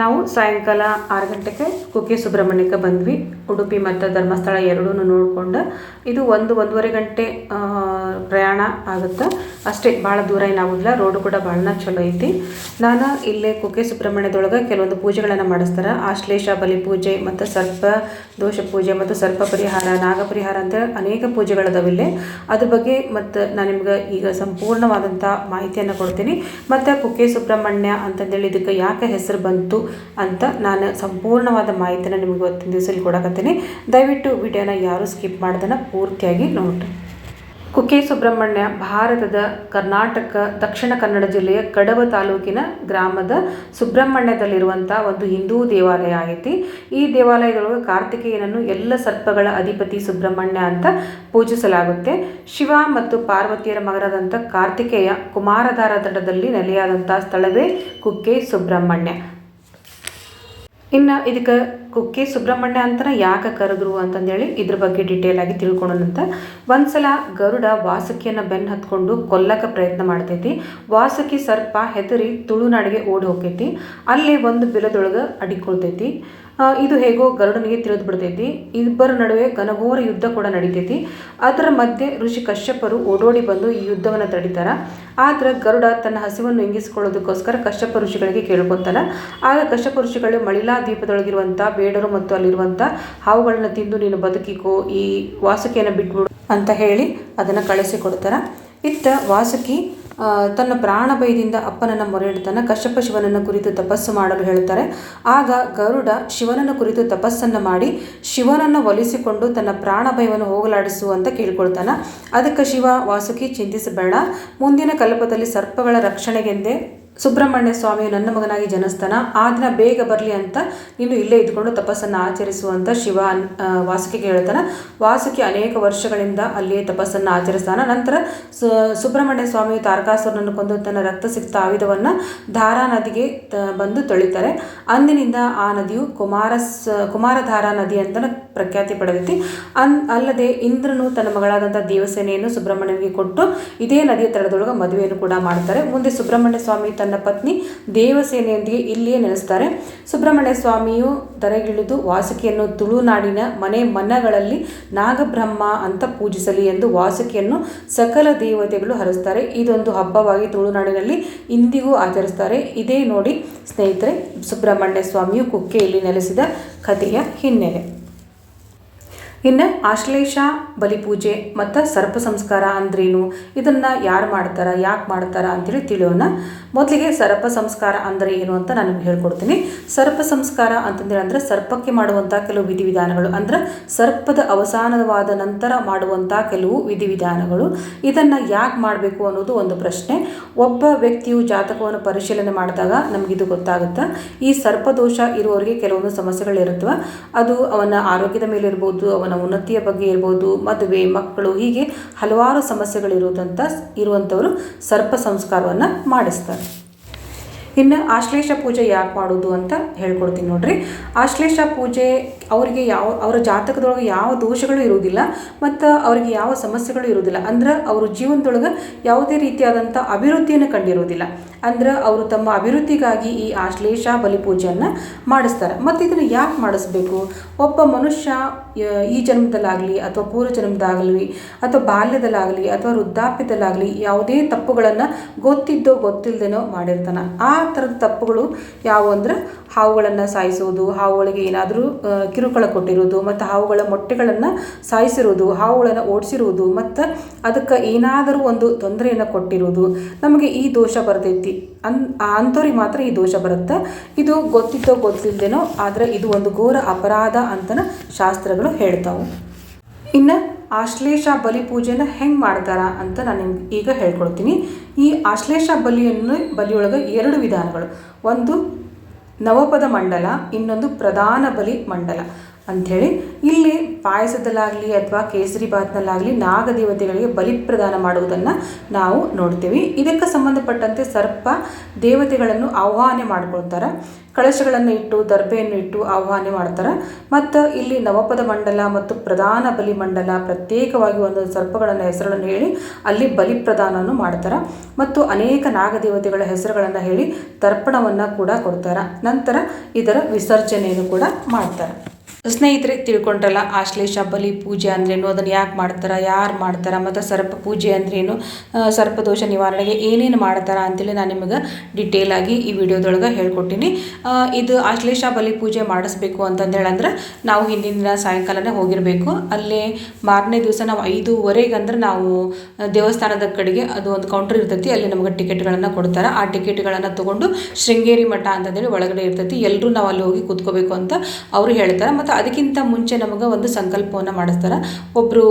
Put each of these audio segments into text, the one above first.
ನಾವು ಸಾಯಂಕಾಲ ಆರು ಗಂಟೆಗೆ ಕುಕ್ಕೆ ಸುಬ್ರಹ್ಮಣ್ಯಕ್ಕೆ ಬಂದ್ವಿ. ಉಡುಪಿ ಮತ್ತು ಧರ್ಮಸ್ಥಳ ಎರಡೂ ನೋಡಿಕೊಂಡು ಇದು ಒಂದು ಒಂದೂವರೆ ಗಂಟೆ ಪ್ರಯಾಣ ಆಗುತ್ತೆ. ಅಷ್ಟೇ, ಭಾಳ ದೂರ ಏನಾಗೋದಿಲ್ಲ ರೋಡು ಕೂಡ ಭಾಳನ ಚಲೋ ಐತಿ. ನಾನು ಇಲ್ಲೇ ಕುಕ್ಕೆ ಸುಬ್ರಹ್ಮಣ್ಯದೊಳಗೆ ಕೆಲವೊಂದು ಪೂಜೆಗಳನ್ನು ಮಾಡಿಸ್ತಾರೆ. ಆಶ್ಲೇಷ, ಬಲಿ ಪೂಜೆ ಮತ್ತು ಸರ್ಪ, ದೋಷ ಪೂಜೆ ಮತ್ತು ಸರ್ಪ ಪರಿಹಾರ, ನಾಗ ಪರಿಹಾರ ಅಂತ ಅನೇಕ ಪೂಜೆಗಳದಾವ ಇಲ್ಲೇ. ಅದ್ರ ಬಗ್ಗೆ ಮತ್ತು ನಾನು ನಿಮ್ಗೆ ಈಗ ಸಂಪೂರ್ಣವಾದಂಥ ಮಾಹಿತಿಯನ್ನು ಕೊಡ್ತೀನಿ. ಮತ್ತು ಕುಕ್ಕೆ ಸುಬ್ರಹ್ಮಣ್ಯ ಅಂತಂದೇಳಿ ಇದಕ್ಕೆ ಯಾಕೆ ಹೆಸರು ಬಂತು? ಅಂತ ನಾನು ಸಂಪೂರ್ಣವಾದ ಮಾಹಿತಿನ ನಿಮಗೆ ಇವತ್ತಿನ ದಿವಸದಲ್ಲಿ ಕೊಡಕತ್ತೀನಿ. ದಯವಿಟ್ಟು ವಿಡಿಯೋನ ಯಾರು ಸ್ಕಿಪ್ ಮಾಡ್ದನ ಪೂರ್ತಿಯಾಗಿ ನೋಡಿ ಕುಕ್ಕೆ ಸುಬ್ರಹ್ಮಣ್ಯ, ಭಾರತದ ಕರ್ನಾಟಕ, ದಕ್ಷಿಣ ಕನ್ನಡ ಜಿಲ್ಲೆಯ ಕಡವ ತಾಲೂಕಿನ ಗ್ರಾಮದ ಸುಬ್ರಹ್ಮಣ್ಯದಲ್ಲಿರುವಂಥ ಒಂದು ಹಿಂದೂ ದೇವಾಲಯ ಆಗೈತಿ. ಈ ದೇವಾಲಯದೊಳಗೆ ಕಾರ್ತಿಕೇಯನನ್ನು ಎಲ್ಲ ಸರ್ಪಗಳ ಅಧಿಪತಿ ಸುಬ್ರಹ್ಮಣ್ಯ ಅಂತ ಪೂಜಿಸಲಾಗುತ್ತೆ. ಶಿವ ಮತ್ತು ಪಾರ್ವತಿಯರ ಮಗನಾದಂಥ ಕಾರ್ತಿಕೇಯ ಕುಮಾರಧಾರ ದಡದಲ್ಲಿ ನೆಲೆಯಾದಂಥ ಸ್ಥಳವೇ ಕುಕ್ಕೆ ಸುಬ್ರಹ್ಮಣ್ಯ. ಇನ್ನು ಇದಕ್ಕೆ ಕುಕ್ಕೆ ಸುಬ್ರಹ್ಮಣ್ಯ ಅಂತನ ಯಾಕೆ ಕರೆದ್ರು ಅಂತಂದೇಳಿ ಇದ್ರ ಬಗ್ಗೆ ಡೀಟೇಲ್ ಆಗಿ ತಿಳ್ಕೊಳ್ಳೋಣಂತ ಒಂದ್ಸಲ ಗರುಡ ವಾಸುಕಿಯನ್ನು ಬೆನ್ನು ಹತ್ಕೊಂಡು ಕೊಲ್ಲಕ್ಕೆ ಪ್ರಯತ್ನ ಮಾಡ್ತೈತಿ. ವಾಸುಕಿ ಸರ್ಪ ಹೆದರಿ ತುಳುನಾಡಿಗೆ ಓಡಿ ಹೋಗ್ತೈತಿ. ಅಲ್ಲಿ ಒಂದು ಬಿಲದೊಳಗೆ ಅಡಿಕೊಳ್ತೈತಿ ಇದು ಹೇಗೋ ಗರುಡನಿಗೆ ತಿಳಿದು ಬಿಡ್ತೈತಿ ಇಬ್ಬರ ನಡುವೆ ಘನಘೋರ ಯುದ್ಧ ಕೂಡ ನಡಿತೈತಿ. ಅದರ ಮಧ್ಯೆ ಋಷಿ ಕಶ್ಯಪರು ಓಡೋಡಿ ಬಂದು ಈ ಯುದ್ಧವನ್ನು ತಡಿತಾರ. ಆದ್ರೆ ಗರುಡ ತನ್ನ ಹಸಿವನ್ನು ಇಂಗಿಸಿಕೊಳ್ಳೋದಕ್ಕೋಸ್ಕರ ಕಶ್ಯಪ ಋಷಿಗಳಿಗೆ ಕೇಳ್ಕೊತಾರ ಆಗ ಕಶ್ಯಪ ಋಷಿಗಳು ಮಳಿಲಾ ದ್ವೀಪದೊಳಗಿರುವಂಥ ಬೇಡರು ಮತ್ತು ಅಲ್ಲಿರುವಂಥ ಹಾವುಗಳನ್ನ ತಿಂದು ನೀನು ಬದುಕಿಕೋ, ಈ ವಾಸುಕಿಯನ್ನು ಬಿಟ್ಬಿಡು ಅಂತ ಹೇಳಿ ಅದನ್ನು ಕಳಿಸಿಕೊಡ್ತಾರ ಇತ್ತ ವಾಸುಕಿ ತನ್ನ ಪ್ರಾಣ ಭಯದಿಂದ ಅಪ್ಪನನ್ನು ಮೊರೆ ಇಡ್ತಾನೆ ಕಶ್ಯಪ ಶಿವನನ್ನು ಕುರಿತು ತಪಸ್ಸು ಮಾಡಲು ಹೇಳ್ತಾರೆ ಆಗ ಗರುಡ ಶಿವನನ್ನು ಕುರಿತು ತಪಸ್ಸನ್ನು ಮಾಡಿ ಶಿವನನ್ನು ಒಲಿಸಿಕೊಂಡು ತನ್ನ ಪ್ರಾಣ ಭಯವನ್ನು ಹೋಗಲಾಡಿಸು ಅಂತ ಕೇಳ್ಕೊಳ್ತಾನೆ. ಅದಕ್ಕೆ ಶಿವ ವಾಸುಕಿ ಚಿಂತಿಸಬೇಡ. ಮುಂದಿನ ಕಲ್ಪದಲ್ಲಿ ಸರ್ಪಗಳ ರಕ್ಷಣೆಗೆಂದೇ ಸುಬ್ರಹ್ಮಣ್ಯ ಸ್ವಾಮಿಯು ನನ್ನ ಮಗನಾಗಿ ಜನಸ್ಥಾನ ಆ ದಿನ ಬೇಗ ಬರಲಿ ಅಂತ ನೀನು ಇಲ್ಲೇ ಇದ್ಕೊಂಡು ತಪಸ್ಸನ್ನು ಆಚರಿಸುವಂತ ಶಿವ ವಾಸುಕಿಗೆ ಹೇಳ್ತಾನೆ. ವಾಸುಕಿ ಅನೇಕ ವರ್ಷಗಳಿಂದ ಅಲ್ಲಿಯೇ ತಪಸ್ಸನ್ನು ಆಚರಿಸ್ತಾನ. ನಂತರ ಸುಬ್ರಹ್ಮಣ್ಯ ಸ್ವಾಮಿಯು ತಾರಕಾಸುರನನ್ನು ಕೊಂದು ತನ್ನ ರಕ್ತ ಸಿಕ್ತ ಆಯುಧವನ್ನು ಧಾರಾ ನದಿಗೆ ಬಂದು ತೊಳಿತಾರೆ. ಅಂದಿನಿಂದ ಆ ನದಿಯು ಕುಮಾರಸ್ ಕುಮಾರಧಾರಾ ನದಿ ಅಂತ ಪ್ರಖ್ಯಾತಿ ಪಡೆದೈತಿ ಅನ್, ಅಲ್ಲದೆ ಇಂದ್ರನು ತನ್ನ ಮಗಳಾದಂಥ ದೇವಸೇನೆಯನ್ನು ಸುಬ್ರಹ್ಮಣ್ಯನಿಗೆ ಕೊಟ್ಟು ಇದೇ ನದಿಯ ತಳದೊಳಗೆ ಮದುವೆಯನ್ನು ಕೂಡ ಮಾಡ್ತಾರೆ. ಮುಂದೆ ಸುಬ್ರಹ್ಮಣ್ಯ ಸ್ವಾಮಿ ತನ್ನ ಪತ್ನಿ ದೇವಸೇನೆಯೊಂದಿಗೆ ಇಲ್ಲಿಯೇ ನೆಲೆಸ್ತಾರೆ ಸುಬ್ರಹ್ಮಣ್ಯ ಸ್ವಾಮಿಯು ಧರೆಗಿಳಿದು ವಾಸುಕಿಯನ್ನು ತುಳುನಾಡಿನ ಮನೆ ಮನಗಳಲ್ಲಿ ನಾಗಬ್ರಹ್ಮ ಅಂತ ಪೂಜಿಸಲಿ ಎಂದು ವಾಸುಕಿಯನ್ನು ಸಕಲ ದೇವತೆಗಳು ಹರಿಸ್ತಾರೆ. ಇದೊಂದು ಹಬ್ಬವಾಗಿ ತುಳುನಾಡಿನಲ್ಲಿ ಇಂದಿಗೂ ಆಚರಿಸ್ತಾರೆ. ಇದೇ ನೋಡಿ ಸ್ನೇಹಿತರೆ, ಸುಬ್ರಹ್ಮಣ್ಯ ಸ್ವಾಮಿಯು ಕುಕ್ಕೆಯಲ್ಲಿ ನೆಲೆಸಿದ ಕಥೆಯ ಹಿನ್ನೆಲೆ. ಇನ್ನು ಆಶ್ಲೇಷ ಬಲಿಪೂಜೆ ಮತ್ತು ಸರ್ಪ ಸಂಸ್ಕಾರ ಅಂದ್ರೇನು? ಇದನ್ನು ಯಾರು ಮಾಡ್ತಾರ, ಯಾಕೆ ಮಾಡ್ತಾರ ಅಂತೇಳಿ ತಿಳಿಯೋಣ. ಮೊದಲಿಗೆ ಸರ್ಪ ಸಂಸ್ಕಾರ ಅಂದರೆ ಏನು ಅಂತ ನಾನು ನಿಮ್ಗೆ ಹೇಳ್ಕೊಡ್ತೀನಿ. ಸರ್ಪ ಸಂಸ್ಕಾರ ಅಂತಂದೇಳಿ ಅಂದರೆ ಸರ್ಪಕ್ಕೆ ಮಾಡುವಂಥ ಕೆಲವು ವಿಧಿವಿಧಾನಗಳು ಅಂದ್ರೆ ಸರ್ಪದ ಅವಸಾನವಾದ ನಂತರ ಮಾಡುವಂಥ ಕೆಲವು ವಿಧಿವಿಧಾನಗಳು. ಇದನ್ನು ಯಾಕೆ ಮಾಡಬೇಕು ಅನ್ನೋದು ಒಂದು ಪ್ರಶ್ನೆ. ಒಬ್ಬ ವ್ಯಕ್ತಿಯು ಜಾತಕವನ್ನು ಪರಿಶೀಲನೆ ಮಾಡಿದಾಗ ನಮಗಿದು ಗೊತ್ತಾಗುತ್ತೆ. ಈ ಸರ್ಪದೋಷ ಇರುವವರಿಗೆ ಕೆಲವೊಂದು ಸಮಸ್ಯೆಗಳಿರುತ್ತವೆ ಅದು ಅವನ ಆರೋಗ್ಯದ ಮೇಲೆ ಇರ್ಬೋದು, ಅವನ ಉನ್ನತಿಯ ಬಗ್ಗೆ ಇರ್ಬೋದು, ಮದುವೆ, ಮಕ್ಕಳು ಹೀಗೆ ಹಲವಾರು ಸಮಸ್ಯೆಗಳಿರುವುದಂತ ಇರುವಂಥವರು ಸರ್ಪ ಸಂಸ್ಕಾರವನ್ನು ಮಾಡಿಸ್ತಾರೆ. ಇನ್ನು ಆಶ್ಲೇಷ ಪೂಜೆ ಯಾಕೆ ಮಾಡೋದು ಅಂತ ಹೇಳ್ಕೊಡ್ತೀನಿ ನೋಡ್ರಿ. ಆಶ್ಲೇಷ ಪೂಜೆ ಅವರಿಗೆ ಯಾವ, ಅವರ ಜಾತಕದೊಳಗೆ ಯಾವ ದೋಷಗಳು ಇರುವುದಿಲ್ಲ ಮತ್ತು ಅವರಿಗೆ ಯಾವ ಸಮಸ್ಯೆಗಳು ಇರುವುದಿಲ್ಲ. ಅಂದ್ರೆ ಅವರು ಜೀವನದೊಳಗೆ ಯಾವುದೇ ರೀತಿಯಾದಂಥ ಅಭಿವೃದ್ಧಿಯನ್ನು ಕಂಡಿರುವುದಿಲ್ಲ. ಅಂದ್ರೆ ಅವರು ತಮ್ಮ ಅಭಿವೃದ್ಧಿಗಾಗಿ ಈ ಆಶ್ಲೇಷ ಬಲಿಪೂಜೆಯನ್ನು ಮಾಡಿಸ್ತಾರೆ. ಮತ್ತು ಇದನ್ನು ಯಾಕೆ ಮಾಡಿಸ್ಬೇಕು? ಒಬ್ಬ ಮನುಷ್ಯ ಈ ಜನ್ಮದಲ್ಲಾಗಲಿ ಅಥವಾ ಪೂರ್ವ ಜನ್ಮದಾಗಲಿ ಅಥವಾ ಬಾಲ್ಯದಲ್ಲಾಗಲಿ ಅಥವಾ ವೃದ್ಧಾಪ್ಯದಲ್ಲಾಗಲಿ ಯಾವುದೇ ತಪ್ಪುಗಳನ್ನು ಗೊತ್ತಿದ್ದೋ ಗೊತ್ತಿಲ್ಲದೇನೋ ಮಾಡಿರ್ತಾನೆ. ಆ ಥರದ ತಪ್ಪುಗಳು ಯಾವುವು ಅಂದ್ರೆ ಹಾವುಗಳನ್ನು ಸಾಯಿಸುವುದು ಹಾವುಗಳಿಗೆ ಏನಾದರೂ ಕಿರುಕುಳ ಕೊಟ್ಟಿರುವುದು ಮತ್ತು ಹಾವುಗಳ ಮೊಟ್ಟೆಗಳನ್ನು ಸಾಯಿಸಿರುವುದು ಹಾವುಗಳನ್ನು ಓಡಿಸಿರುವುದು ಮತ್ತು ಅದಕ್ಕೆ ಏನಾದರೂ ಒಂದು ತೊಂದರೆಯನ್ನು ಕೊಟ್ಟಿರುವುದು ನಮಗೆ ಈ ದೋಷ ಬರ್ತೈತಿ. ಅನ್ ಅಂಥವ್ರಿಗೆ ಮಾತ್ರ ಈ ದೋಷ ಬರುತ್ತೆ. ಇದು ಗೊತ್ತಿದ್ದೋ ಗೊತ್ತಿಲ್ಲದೇನೋ ಆದರೆ ಇದು ಒಂದು ಘೋರ ಅಪರಾಧ ಅಂತನ ಶಾಸ್ತ್ರಗಳು ಹೇಳ್ತಾವೆ. ಇನ್ನು ಆಶ್ಲೇಷ ಬಲಿ ಪೂಜೆನ ಹೆಂಗೆ ಮಾಡ್ತಾರ ಅಂತ ನಾನು ನಿಮ್ಗೆ ಈಗ ಹೇಳ್ಕೊಳ್ತೀನಿ ಈ ಆಶ್ಲೇಷ ಬಲಿಯನ್ನು, ಬಲಿಯೊಳಗೆ ಎರಡು ವಿಧಾನಗಳು. ಒಂದು ನವಪದ ಮಂಡಲ, ಇನ್ನೊಂದು ಪ್ರಧಾನ ಬಲಿ ಮಂಡಲ. ಅಂಥೇಳಿ ಇಲ್ಲಿ ಪಾಯಸದಲ್ಲಾಗಲಿ ಅಥವಾ ಕೇಸರಿ ಬಾತ್ನಲ್ಲಾಗಲಿ ನಾಗದೇವತೆಗಳಿಗೆ ಬಲಿ ಪ್ರದಾನ ಮಾಡುವುದನ್ನು ನಾವು ನೋಡ್ತೀವಿ. ಇದಕ್ಕೆ ಸಂಬಂಧಪಟ್ಟಂತೆ ಸರ್ಪ ದೇವತೆಗಳನ್ನು ಆಹ್ವಾನ ಮಾಡ್ಕೊಳ್ತಾರೆ. ಕಳಶಗಳನ್ನು ಇಟ್ಟು ದರ್ಬೆಯನ್ನು ಇಟ್ಟು ಆಹ್ವಾನ ಮಾಡ್ತಾರೆ. ಮತ್ತು ಇಲ್ಲಿ ನವಪದ ಮಂಡಲ ಮತ್ತು ಪ್ರಧಾನ ಬಲಿ ಮಂಡಲ ಪ್ರತ್ಯೇಕವಾಗಿ ಒಂದು ಸರ್ಪಗಳನ್ನು ಹೆಸರುಗಳನ್ನು ಹೇಳಿ ಅಲ್ಲಿ ಬಲಿ ಪ್ರದಾನವನ್ನು ಮಾಡ್ತಾರೆ. ಮತ್ತು ಅನೇಕ ನಾಗದೇವತೆಗಳ ಹೆಸರುಗಳನ್ನು ಹೇಳಿ ತರ್ಪಣವನ್ನು ಕೂಡ ಕೊಡ್ತಾರೆ. ನಂತರ ಇದರ ವಿಸರ್ಜನೆಯನ್ನು ಕೂಡ ಮಾಡ್ತಾರೆ. ಸ್ನೇಹಿತರೆ, ತಿಳ್ಕೊಂಡ್ರಲ್ಲ, ಆಶ್ಲೇಷ, ಬಲಿ, ಪೂಜೆ ಅಂದ್ರೇನು? ಅದನ್ನು ಯಾಕೆ ಮಾಡ್ತಾರೆ? ಯಾರು ಮಾಡ್ತಾರೆ? ಮತ್ತು ಸರ್ಪ ಪೂಜೆ ಅಂದ್ರೇನು? ಸರ್ಪದೋಷ ನಿವಾರಣೆಗೆ ಏನೇನು ಮಾಡ್ತಾರೆ ಅಂತೇಳಿ ನಾನು ನಿಮಗೆ ಡಿಟೇಲ್ ಆಗಿ ಈ ವಿಡಿಯೋದೊಳಗೆ ಹೇಳ್ಕೊಟ್ಟಿನಿ. ಇದು ಆಶ್ಲೇಷ, ಬಲಿ, ಪೂಜೆ ಮಾಡಿಸ್ಬೇಕು ಅಂತಂದೇಳಂದ್ರೆ ನಾವು ಹಿಂದಿನ ದಿನ ಸಾಯಂಕಾಲನೇ ಹೋಗಿರಬೇಕು. ಅಲ್ಲೇ ಮಾರನೇ ದಿವಸ ನಾವು ಐದೂವರೆಗೆ ಅಂದ್ರೆ ನಾವು ದೇವಸ್ಥಾನದ ಕಡೆಗೆ ಅದು ಒಂದು ಕೌಂಟರ್ ಇರ್ತೈತಿ, ಅಲ್ಲಿ ನಮಗೆ ಟಿಕೆಟ್ಗಳನ್ನು ಕೊಡ್ತಾರೆ. ಆ ಟಿಕೆಟ್ಗಳನ್ನು ತೊಗೊಂಡು ಶೃಂಗೇರಿ ಮಠ ಅಂತಂದೇಳಿ ಒಳಗಡೆ ಇರ್ತೈತಿ. ಎಲ್ಲರೂ ನಾವು ಅಲ್ಲಿ ಹೋಗಿ ಕೂತ್ಕೋಬೇಕು ಅಂತ ಅವರು ಹೇಳ್ತಾರೆ. ಮತ್ತು ಅದಕ್ಕಿಂತ ಮುಂಚೆ ನಮಗೆ ಒಂದು ಸಂಕಲ್ಪವನ್ನು ಮಾಡಿಸ್ತಾರೆ. ಒಬ್ಬರು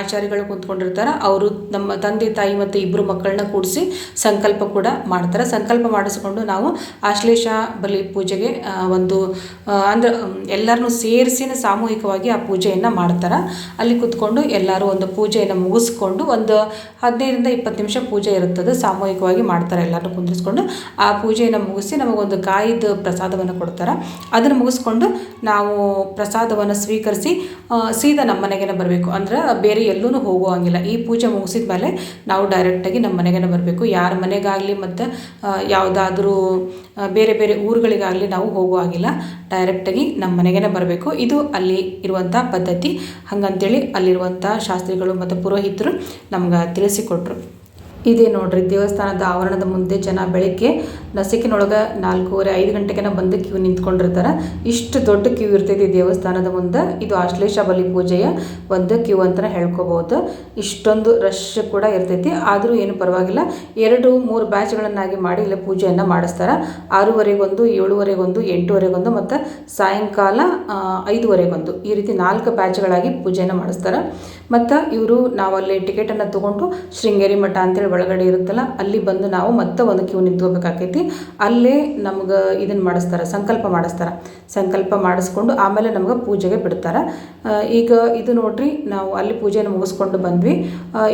ಆಚಾರ್ಯಗಳು ಕೂತ್ಕೊಂಡಿರ್ತಾರೆ, ಅವರು ನಮ್ಮ ತಂದೆ, ತಾಯಿ ಮತ್ತು ಇಬ್ಬರು ಮಕ್ಕಳನ್ನ ಕೂಡಿಸಿ ಸಂಕಲ್ಪ ಕೂಡ ಮಾಡ್ತಾರೆ. ಸಂಕಲ್ಪ ಮಾಡಿಸ್ಕೊಂಡು ನಾವು ಆಶ್ಲೇಷ ಬಲಿ ಪೂಜೆಗೆ ಒಂದು ಅಂದ್ರೆ ಎಲ್ಲರನ್ನೂ ಸೇರಿಸಿ ಸಾಮೂಹಿಕವಾಗಿ ಆ ಪೂಜೆಯನ್ನು ಮಾಡ್ತಾರೆ. ಅಲ್ಲಿ ಕೂತ್ಕೊಂಡು ಎಲ್ಲರೂ ಒಂದು ಪೂಜೆಯನ್ನು ಮುಗಿಸ್ಕೊಂಡು ಒಂದು ಹದಿನೈದರಿಂದ ಇಪ್ಪತ್ತು ನಿಮಿಷ ಪೂಜೆ ಇರುತ್ತದೆ. ಸಾಮೂಹಿಕವಾಗಿ ಮಾಡ್ತಾರೆ ಎಲ್ಲರನ್ನೂ ಕುಂದಿರಿಸ್ಕೊಂಡು. ಆ ಪೂಜೆಯನ್ನು ಮುಗಿಸಿ ನಮಗೊಂದು ಕಾಯಿದ ಪ್ರಸಾದವನ್ನು ಕೊಡ್ತಾರೆ. ಅದನ್ನು ಮುಗಿಸ್ಕೊಂಡು ನಾವು ಪ್ರಸಾದವನ್ನು ಸ್ವೀಕರಿಸಿ ಸೀದಾ ನಮ್ಮ ಮನೆಗೇನೆ ಬರಬೇಕು. ಅಂದ್ರೆ ಬೇರೆ ಎಲ್ಲೂ ಹೋಗುವಂಗಿಲ್ಲ ಈ ಪೂಜೆ ಮುಗಿಸಿದ ಮೇಲೆ ನಾವು ಡೈರೆಕ್ಟಾಗಿ ನಮ್ಮ ಮನೆಗೇನೆ ಬರಬೇಕು. ಯಾರ ಮನೆಗಾಗಲಿ ಮತ್ತು ಯಾವುದಾದ್ರೂ ಬೇರೆ ಬೇರೆ ಊರುಗಳಿಗಾಗಲಿ ನಾವು ಹೋಗುವಾಗಿಲ್ಲ ಡೈರೆಕ್ಟಾಗಿ ನಮ್ಮ ಮನೆಗೇನೆ ಬರಬೇಕು. ಇದು ಅಲ್ಲಿ ಇರುವಂಥ ಪದ್ಧತಿ. ಹಾಗಂತೇಳಿ ಅಲ್ಲಿರುವಂಥ ಶಾಸ್ತ್ರಿಗಳು ಮತ್ತು ಪುರೋಹಿತರು ನಮ್ಗೆ ತಿಳಿಸಿಕೊಟ್ರು. ಇದೇ ನೋಡ್ರಿ ದೇವಸ್ಥಾನದ ಆವರಣದ ಮುಂದೆ ಜನ ಬೆಳಗ್ಗೆ ನಸಿಕಿನೊಳಗೆ ನಾಲ್ಕೂವರೆ, ಐದು ಗಂಟೆಗೆನ ಬಂದು ಕ್ಯೂ ನಿಂತ್ಕೊಂಡಿರ್ತಾರೆ. ಇಷ್ಟು ದೊಡ್ಡ ಕ್ಯೂ ಇರ್ತೈತಿ ದೇವಸ್ಥಾನದ ಮುಂದೆ. ಇದು ಆಶ್ಲೇಷ ಬಲಿ ಪೂಜೆಯ ಒಂದು ಕ್ಯೂ ಅಂತಲೇ ಹೇಳ್ಕೊಬೋದು. ಇಷ್ಟೊಂದು ರಶ್ ಕೂಡ ಇರ್ತೈತಿ. ಆದರೂ ಏನು ಪರವಾಗಿಲ್ಲ. ಎರಡು, ಮೂರು ಬ್ಯಾಚ್ಗಳನ್ನಾಗಿ ಮಾಡಿ ಇಲ್ಲಿ ಪೂಜೆಯನ್ನು ಮಾಡಿಸ್ತಾರೆ. ಆರೂವರೆಗೊಂದು, ಏಳುವರೆಗೊಂದು, ಎಂಟುವರೆಗೊಂದು ಮತ್ತು ಸಾಯಂಕಾಲ ಐದುವರೆಗೊಂದು. ಈ ರೀತಿ ನಾಲ್ಕು ಬ್ಯಾಚ್ಗಳಾಗಿ ಪೂಜೆಯನ್ನು ಮಾಡಿಸ್ತಾರೆ. ಮತ್ತು ಇವರು ನಾವು ಅಲ್ಲಿ ಟಿಕೆಟನ್ನು ತೊಗೊಂಡು ಶೃಂಗೇರಿ ಮಠ ಅಂತೇಳಿ ಒಳಗಡೆ ಇರುತ್ತಲ್ಲ, ಅಲ್ಲಿ ಬಂದು ನಾವು ಮತ್ತೆ ಒಂದು ಕ್ಯೂ ನಿಂತ್ಕೋಬೇಕಾಕೈತಿ. ಅಲ್ಲೇ ನಮ್ಗೆ ಇದನ್ನು ಮಾಡಿಸ್ತಾರೆ, ಸಂಕಲ್ಪ ಮಾಡಿಸ್ತಾರೆ. ಸಂಕಲ್ಪ ಮಾಡಿಸ್ಕೊಂಡು ಆಮೇಲೆ ನಮ್ಗೆ ಪೂಜೆಗೆ ಬಿಡ್ತಾರೆ. ಈಗ ಇದು ನೋಡ್ರಿ, ನಾವು ಅಲ್ಲಿ ಪೂಜೆಯನ್ನು ಮುಗಿಸ್ಕೊಂಡು ಬಂದ್ವಿ.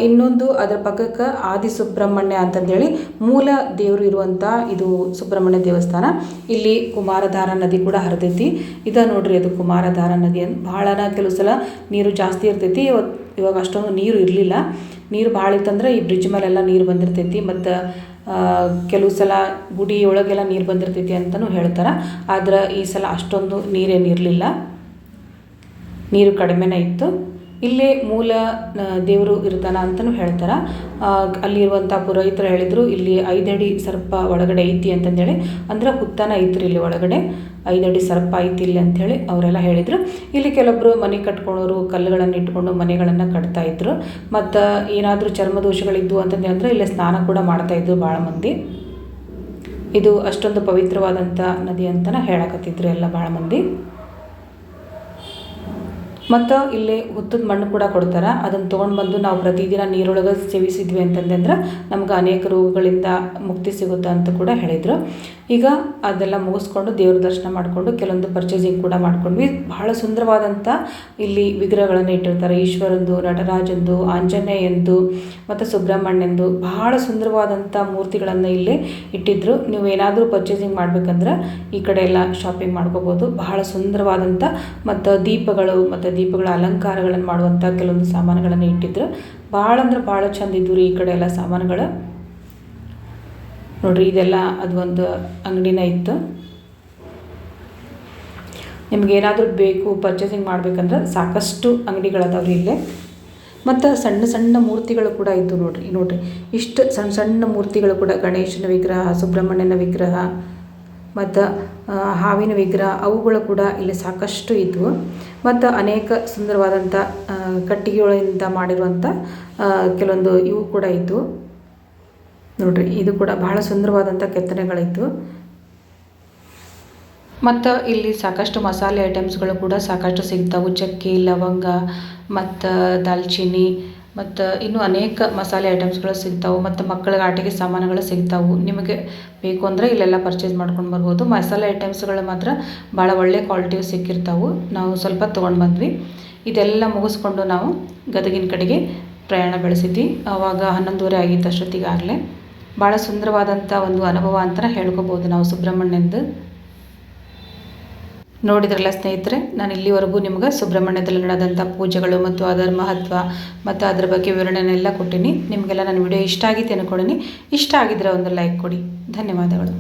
ಇನ್ನೊಂದು ಅದರ ಪಕ್ಕಕ್ಕೆ ಆದಿ ಸುಬ್ರಹ್ಮಣ್ಯ ಅಂತಂದೇಳಿ ಮೂಲ ದೇವರು ಇರುವಂಥ ಇದು ಸುಬ್ರಹ್ಮಣ್ಯ ದೇವಸ್ಥಾನ. ಇಲ್ಲಿ ಕುಮಾರಧಾರ ನದಿ ಕೂಡ ಹರಿದೈತಿ. ಇದ ನೋಡ್ರಿ ಅದು ಕುಮಾರಧಾರ ನದಿ ಅಂತ ಭಾಳನ ಕೆಲವು ಸಲ ನೀರು ಜಾಸ್ತಿ ಇರ್ತೈತಿ. ಇವಾಗ ಅಷ್ಟೊಂದು ನೀರು ಇರಲಿಲ್ಲ. ನೀರು ಭಾಳ ಇತ್ತಂದ್ರೆ ಈ ಬ್ರಿಡ್ಜ್ ಮೇಲೆಲ್ಲ ನೀರು ಬಂದಿರ್ತೈತಿ. ಮತ್ತು ಕೆಲವು ಸಲ ಗುಡಿ ಒಳಗೆಲ್ಲ ನೀರು ಬಂದಿರ್ತೈತಿ ಅಂತಲೂ ಹೇಳ್ತಾರೆ. ಆದ್ರೆ ಈ ಸಲ ಅಷ್ಟೊಂದು ನೀರೇನಿರಲಿಲ್ಲ ನೀರು ಕಡಿಮೆನೇ ಇತ್ತು. ಇಲ್ಲೇ ಮೂಲ ದೇವರು ಇರ್ತಾನ ಅಂತಲೂ ಹೇಳ್ತಾರೆ. ಅಲ್ಲಿರುವಂಥ ಪುರೋಹಿತರು ಹೇಳಿದರು, ಇಲ್ಲಿ ಐದಡಿ ಸರ್ಪ ಒಳಗಡೆ ಐತಿ ಅಂತಂದೇಳಿ. ಅಂದ್ರೆ ಹುತ್ತಾನ ಐತ್ರಿ ಇಲ್ಲಿ ಒಳಗಡೆ. ಐದಡಿ ಸರ್ಪ ಐತಿ ಇಲ್ಲಿ ಅಂಥೇಳಿ ಅವರೆಲ್ಲ ಹೇಳಿದರು. ಇಲ್ಲಿ ಕೆಲವೊಬ್ಬರು ಮನೆ ಕಟ್ಕೊಳೋರು, ಕಲ್ಲುಗಳನ್ನು ಇಟ್ಕೊಂಡು ಮನೆಗಳನ್ನು ಕಟ್ತಾ ಇದ್ರು. ಮತ್ತು ಏನಾದರೂ ಚರ್ಮದೋಷಗಳಿದ್ದು ಅಂತಂದು ಹೇಳಿದ್ರೆ ಇಲ್ಲಿ ಸ್ನಾನ ಕೂಡ ಮಾಡ್ತಾ ಇದ್ರು ಭಾಳ ಮಂದಿ. ಇದು ಅಷ್ಟೊಂದು ಪವಿತ್ರವಾದಂಥ ನದಿ ಅಂತಲೇ ಹೇಳಕತ್ತಿದ್ರು ಎಲ್ಲ ಭಾಳ ಮಂದಿ. ಮತ್ತು ಇಲ್ಲಿ ಹುತ್ತದ ಮಣ್ಣು ಕೂಡ ಕೊಡ್ತಾರೆ. ಅದನ್ನು ತೊಗೊಂಡು ಬಂದು ನಾವು ಪ್ರತಿದಿನ ನೀರೊಳಗೆ ಸೇವಿಸಿದ್ವಿ ಅಂತಂದ್ರೆ ನಮ್ಗೆ ಅನೇಕ ರೋಗಗಳಿಂದ ಮುಕ್ತಿ ಸಿಗುತ್ತೆ ಅಂತ ಕೂಡ ಹೇಳಿದರು. ಈಗ ಅದೆಲ್ಲ ಮುಗಿಸ್ಕೊಂಡು ದೇವ್ರ ದರ್ಶನ ಮಾಡಿಕೊಂಡು ಕೆಲವೊಂದು ಪರ್ಚೇಸಿಂಗ್ ಕೂಡ ಮಾಡ್ಕೊಂಡ್ವಿ. ಬಹಳ ಸುಂದರವಾದಂಥ ಇಲ್ಲಿ ವಿಗ್ರಹಗಳನ್ನು ಇಟ್ಟಿರ್ತಾರೆ. ಈಶ್ವರಂದು, ನಟರಾಜಂದು, ಆಂಜನೇಯಂದು ಮತ್ತು ಸುಬ್ರಹ್ಮಣ್ಯಂದು ಬಹಳ ಸುಂದರವಾದಂಥ ಮೂರ್ತಿಗಳನ್ನು ಇಲ್ಲಿ ಇಟ್ಟಿದ್ರು. ನೀವು ಏನಾದರೂ ಪರ್ಚೇಸಿಂಗ್ ಮಾಡ್ಬೇಕಂದ್ರೆ ಈ ಕಡೆ ಎಲ್ಲ ಶಾಪಿಂಗ್ ಮಾಡ್ಕೋಬೋದು. ಬಹಳ ಸುಂದರವಾದಂಥ ಮತ್ತು ದೀಪಗಳು ಮತ್ತು ದೀಪಗಳ ಅಲಂಕಾರಗಳನ್ನು ಮಾಡುವಂಥ ಕೆಲವೊಂದು ಸಾಮಾನುಗಳನ್ನು ಇಟ್ಟಿದ್ರು. ಭಾಳ ಅಂದ್ರೆ ಭಾಳ ಚಂದ ಇದ್ವು ರೀ ಈ ಕಡೆ ಎಲ್ಲ ಸಾಮಾನುಗಳು. ನೋಡ್ರಿ ಇದೆಲ್ಲ ಅದು ಒಂದು ಅಂಗಡಿನ ಇತ್ತು. ನಿಮ್ಗೆ ಏನಾದರೂ ಬೇಕು ಪರ್ಚೇಸಿಂಗ್ ಮಾಡ್ಬೇಕಂದ್ರೆ ಸಾಕಷ್ಟು ಅಂಗಡಿಗಳದಾವ್ರಿ ಇಲ್ಲೇ. ಮತ್ತು ಸಣ್ಣ ಸಣ್ಣ ಮೂರ್ತಿಗಳು ಕೂಡ ಇದ್ದು ನೋಡ್ರಿ ನೋಡ್ರಿ. ಇಷ್ಟು ಸಣ್ಣ ಸಣ್ಣ ಮೂರ್ತಿಗಳು ಕೂಡ ಗಣೇಶನ ವಿಗ್ರಹ, ಸುಬ್ರಹ್ಮಣ್ಯನ ವಿಗ್ರಹ ಮತ್ತು ಹಾವಿನ ವಿಗ್ರಹ ಅವುಗಳು ಕೂಡ ಇಲ್ಲಿ ಸಾಕಷ್ಟು ಇದ್ವು. ಮತ್ತು ಅನೇಕ ಸುಂದರವಾದಂಥ ಕಟ್ಟಿಗೆಗಳಿಂದ ಮಾಡಿರುವಂಥ ಕೆಲವೊಂದು ಇವು ಕೂಡ ಇದ್ವು. ನೋಡ್ರಿ, ಇದು ಕೂಡ ಬಹಳ ಸುಂದರವಾದಂಥ ಕೆತ್ತನೆಗಳಿತ್ತು ಮತ್ತು ಇಲ್ಲಿ ಸಾಕಷ್ಟು ಮಸಾಲೆ ಐಟಮ್ಸ್ಗಳು ಕೂಡ ಸಾಕಷ್ಟು ಸಿಗ್ತಾವು. ಚಕ್ಕೆ, ಲವಂಗ ಮತ್ತು ದಾಲ್ಚಿನ್ನಿ ಮತ್ತು ಇನ್ನೂ ಅನೇಕ ಮಸಾಲೆ ಐಟಮ್ಸ್ಗಳು ಸಿಗ್ತಾವೆ. ಮತ್ತು ಮಕ್ಕಳಿಗೆ ಆಟಿಕೆ ಸಾಮಾನುಗಳು ಸಿಗ್ತಾವೆ. ನಿಮಗೆ ಬೇಕು ಅಂದರೆ ಇಲ್ಲೆಲ್ಲ ಪರ್ಚೇಸ್ ಮಾಡ್ಕೊಂಡು ಬರ್ಬೋದು. ಮಸಾಲೆ ಐಟಮ್ಸ್ಗಳು ಮಾತ್ರ ಭಾಳ ಒಳ್ಳೆ ಕ್ವಾಲಿಟಿ ಸಿಕ್ಕಿರ್ತಾವೆ. ನಾವು ಸ್ವಲ್ಪ ತೊಗೊಂಡು ಬಂದ್ವಿ. ಇದೆಲ್ಲ ಮುಗಿಸ್ಕೊಂಡು ನಾವು ಗದಗಿನ ಕಡೆಗೆ ಪ್ರಯಾಣ ಬೆಳೆಸಿದ್ವಿ. ಆವಾಗ ಹನ್ನೊಂದುವರೆ ಆಗಿತ್ತು ಅಷ್ಟೊತ್ತಿಗಾಗಲೇ ಭಾಳ ಸುಂದರವಾದಂಥ ಒಂದು ಅನುಭವ ಅಂತ ಹೇಳ್ಕೊಬೋದು ನಾವು ಸುಬ್ರಹ್ಮಣ್ಯಂದು. ನೋಡಿದ್ರಲ್ಲ ಸ್ನೇಹಿತರೆ, ನಾನು ಇಲ್ಲಿವರೆಗೂ ನಿಮ್ಗೆ ಸುಬ್ರಹ್ಮಣ್ಯದಲ್ಲಿ ನಡೆದಂಥ ಪೂಜೆಗಳು ಮತ್ತು ಅದರ ಮಹತ್ವ ಮತ್ತು ಅದರ ಬಗ್ಗೆ ವಿವರಣೆನೆಲ್ಲ ಕೊಟ್ಟಿನಿ. ನಿಮಗೆಲ್ಲ ನನ್ನ ವಿಡಿಯೋ ಇಷ್ಟ ಆಗಿತ್ತು ಅನ್ಕೊಡಿನಿ ಇಷ್ಟ ಆಗಿದ್ರೆ ಒಂದು ಲೈಕ್ ಕೊಡಿ. ಧನ್ಯವಾದಗಳು.